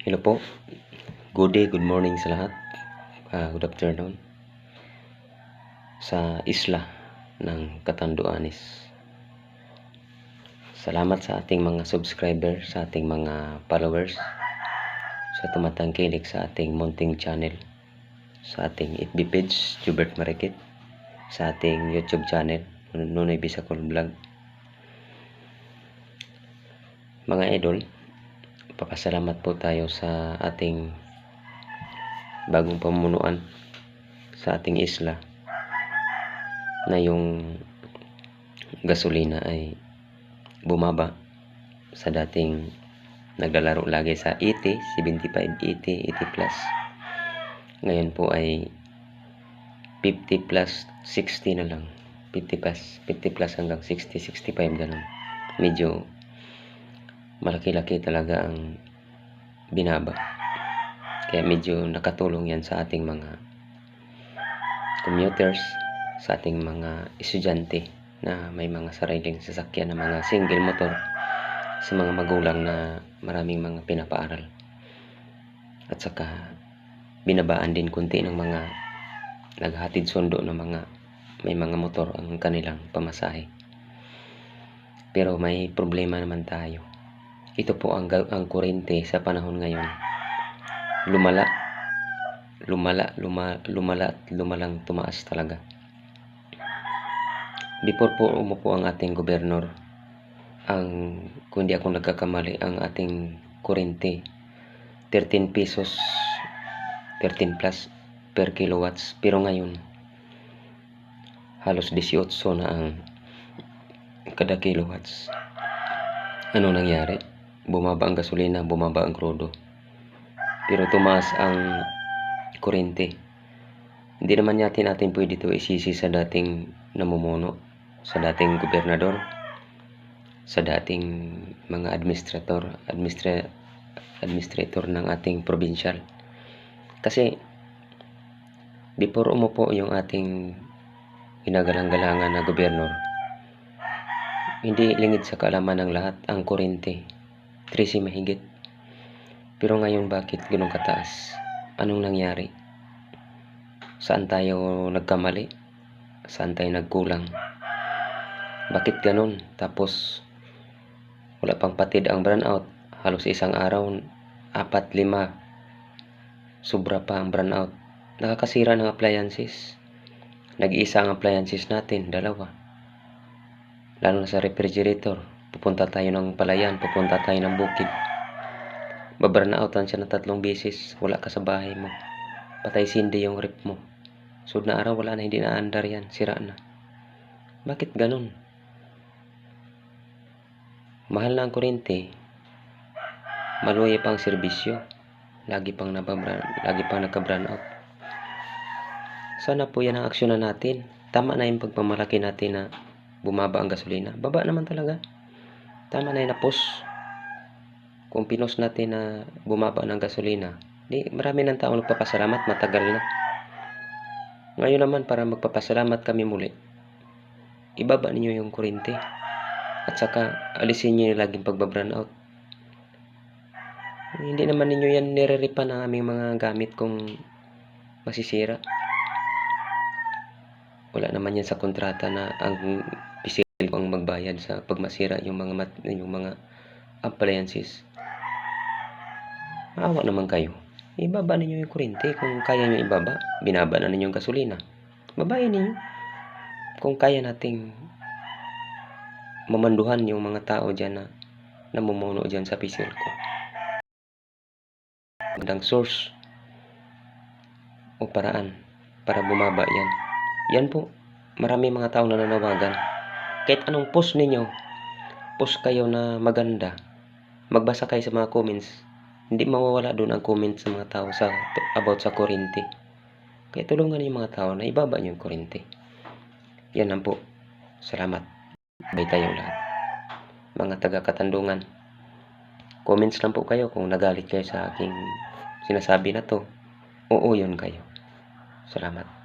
Hello po. Good day, good morning sa lahat. Ah, good afternoon. Sa isla ng Catanduanes. Salamat sa ating mga subscriber, sa ating mga followers, sa tumatangkilik sa ating munting channel, sa ating FB page, Jubert Marikit, sa ating YouTube channel, Nunoy Bisacol Vlog. Mga idol, papasalamat po tayo sa ating bagong pamunuan sa ating isla na yung gasolina ay bumaba sa dating naglalaro lagi sa 80, 75, 80, 80 plus. Ngayon po ay 50 plus 60 na lang. 50 plus, 50 plus hanggang 60, 65 ganun. Medyo malaki-laki talaga ang binaba. Kaya medyo nakatulong yan sa ating mga commuters, sa ating mga estudyante na may mga sariling sasakyan na mga single motor sa mga magulang na maraming mga pinapaaral. At saka binabaan din kunti ng mga naghatid sundo ng mga may mga motor ang kanilang pamasahe. Pero may problema naman tayo. Ito po ang, ang kurente sa panahon ngayon. Lumala. Lumala, luma, lumala at lumalang tumaas talaga. Before po umupo ang ating gobernur, ang, kung di ako nagkakamali, ang ating kurente, 13 pesos, 13 plus per kilowatts. Pero ngayon, halos 18 na ang kada kilowatts. Ano nangyari? Bumaba ang gasolina, bumaba ang krudo. Pero tumaas ang kurente. Hindi naman natin natin pwede ito isisi sa dating namumuno, sa dating gobernador, sa dating mga administrator, administra, administrator ng ating provincial. Kasi before umupo yung ating ginagalang-galangan na gobernador, hindi lingid sa kaalaman ng lahat ang kurente. 13 mahigit. Pero ngayon bakit ganun kataas? Anong nangyari? Saan tayo nagkamali? Saan tayo nagkulang? Bakit ganun? Tapos wala pang patid ang brownout. Halos isang araw, apat, lima. Sobra pa ang brownout. Nakakasira ng appliances. Nag-iisa ang appliances natin, dalawa. Lalo na sa refrigerator. Pupunta tayo ng palayan, pupunta tayo ng bukid. Babarnautan siya na tatlong beses. Wala ka sa bahay mo. Patay sindi yung rep mo. Sud na araw, wala na, hindi na andar yan. Sira na. Bakit ganun? Mahal na ang kuryente. Maluya pa ang serbisyo. Lagi pang nababran, lagi pang nagka-brown out. Sana po yan ang aksyonan natin. Tama na yung pagpamalaki natin na bumaba ang gasolina. Baba naman talaga. Tama na yung napos. Kung pinos natin na bumaba ng gasolina, di, marami ng tao nagpapasalamat, matagal na. Ngayon naman, para magpapasalamat kami muli, ibaba ninyo yung kurente. At saka, alisin nyo yung laging pagbabrown out. Hindi naman ninyo yan nireripan ang aming mga gamit kung masisira. Wala naman yan sa kontrata na ang ko ang magbayad sa pagmasira yung mga mat, yung mga appliances. Maawa naman kayo. Ibaba ninyo yung kuryente kung kaya nyo ibaba. Binaba na ninyo yung gasolina. Babayin ninyo. Kung kaya nating mamanduhan yung mga tao dyan na namumuno dyan sa pisil ko. Magandang source o paraan para bumaba yan. Yan po, marami mga tao na nanawagan. Kahit anong post ninyo, post kayo na maganda, magbasa kayo sa mga comments, hindi mawawala doon ang comment sa mga tao sa about sa kurente. Kaya tulungan yung mga tao na ibaba niyo yung kurente. Yan lang po. Salamat. Bay tayong lahat. Mga taga-katandungan. Comments lang po kayo kung nagalit kayo sa aking sinasabi na to. Oo, yun kayo. Salamat.